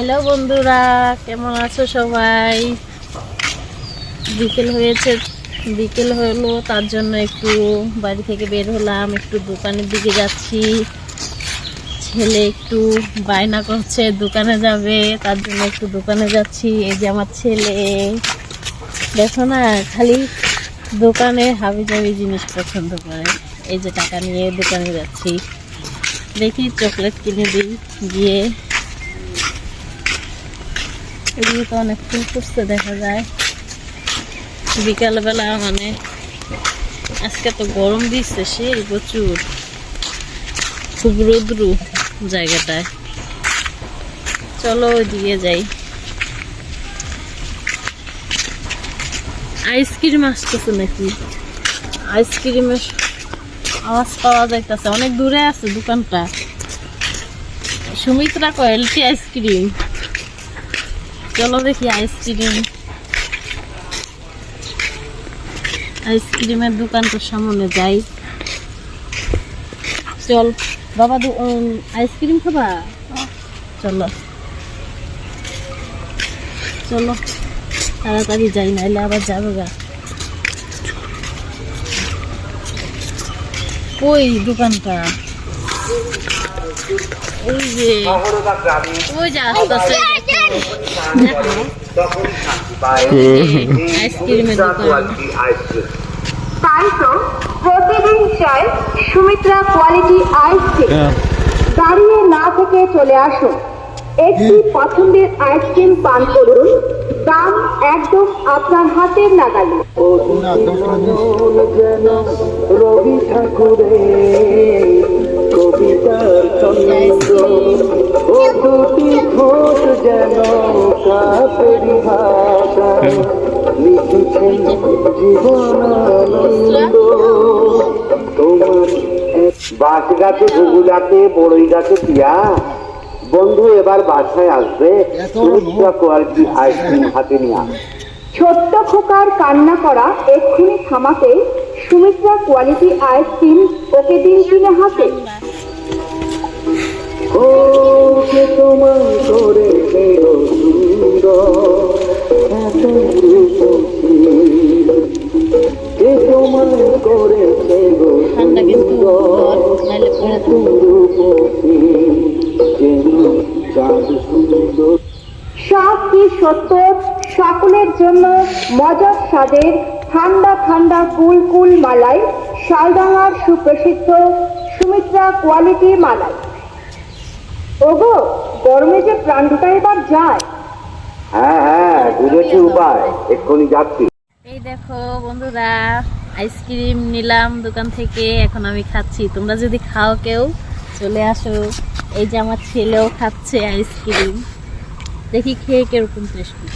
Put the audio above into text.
Hello বন্ধুরা, কেমন আছো সবাই? বিকেল হয়েছে, বিকেল হলো, তার জন্য একটু বাড়ি থেকে বের হলাম, একটু দোকানের দিকে যাচ্ছি। ছেলে একটু বায়না করছে, দোকানে যাবে, তার জন্য একটু দোকানে যাচ্ছি। এই যে আমার ছেলে। দেখো না, খালি দোকানে হাবি জাবি জিনিস পছন্দ করে। এই যে টাকা নিয়ে দোকানে যাচ্ছি। দেখি চকলেট কিনে দিই, গিয়ে এদিকে তো অনেক ফুল ফুটছে, দেখা যায়। বিকালবেলা মানে আজকে তো গরম দিচ্ছে সেই প্রচুর। খুব রোদ্রু জায়গাটায়। চলো ওইদিকে যাই। আইসক্রিম আসতেছে নাকি? আইসক্রিমের আওয়াজ পাওয়া যাইতেছে, অনেক দূরে আছে দোকানটা। সুমিত্রা কয়েলটি আইসক্রিম। চলো দেখি আইসক্রিম আইসক্রিমের দোকানটার সামনে যাই। চল, বাবা আইসক্রিম খাবা? চলো। চলো, তাড়াতাড়ি যাই, নাইলে আবার যাব গা। ওই দোকানটা। ওই যে ওই যে আসতেছে দেখো তাই তো প্রতিদিন চাই সুমিত্রা কোয়ালিটি আইসক্রিম দাঁড়িয়ে না থেকে চলে আসুন একটি পছন্দের আইসক্রিম পান করুন দাম একদম আপনার হাতের নাগালে রবি ঠাকুরের কবিতার বাঁশ গাছে ঘুঘু গাছে বড়ই গাছে পিয়া বন্ধু এবার বাসায় আসবে। সুমিত্রা কোয়ালিটি আইসক্রিম হাতে নিয়ে ছোট্ট খোকার কান্না করা এক্ষুনি থামাতে সুমিত্রা কোয়ালিটি আইসক্রিম ওকে দিন কিনে হাতে ওকে তোমার কিন্তু পড়ে সুন্দর সব কি সত্য? সকলের জন্য মজার স্বাদের ঠান্ডা ঠান্ডা কুল কুল মালাই শালডাঙ্গার সুপ্রসিদ্ধ সুমিত্রা কোয়ালিটি মালাই। ওগো গরমে যে প্রাণ দুটা এবার যায়। হ্যাঁ হ্যাঁ বুঝেছি উপায় এক্ষুনি যাচ্ছি। এই দেখো বন্ধুরা আইসক্রিম নিলাম দোকান থেকে, এখন আমি খাচ্ছি। তোমরা যদি খাও কেউ, চলে আসো। এই যে আমার ছেলেও খাচ্ছে আইসক্রিম। দেখি খেয়ে কীরকম টেস্টি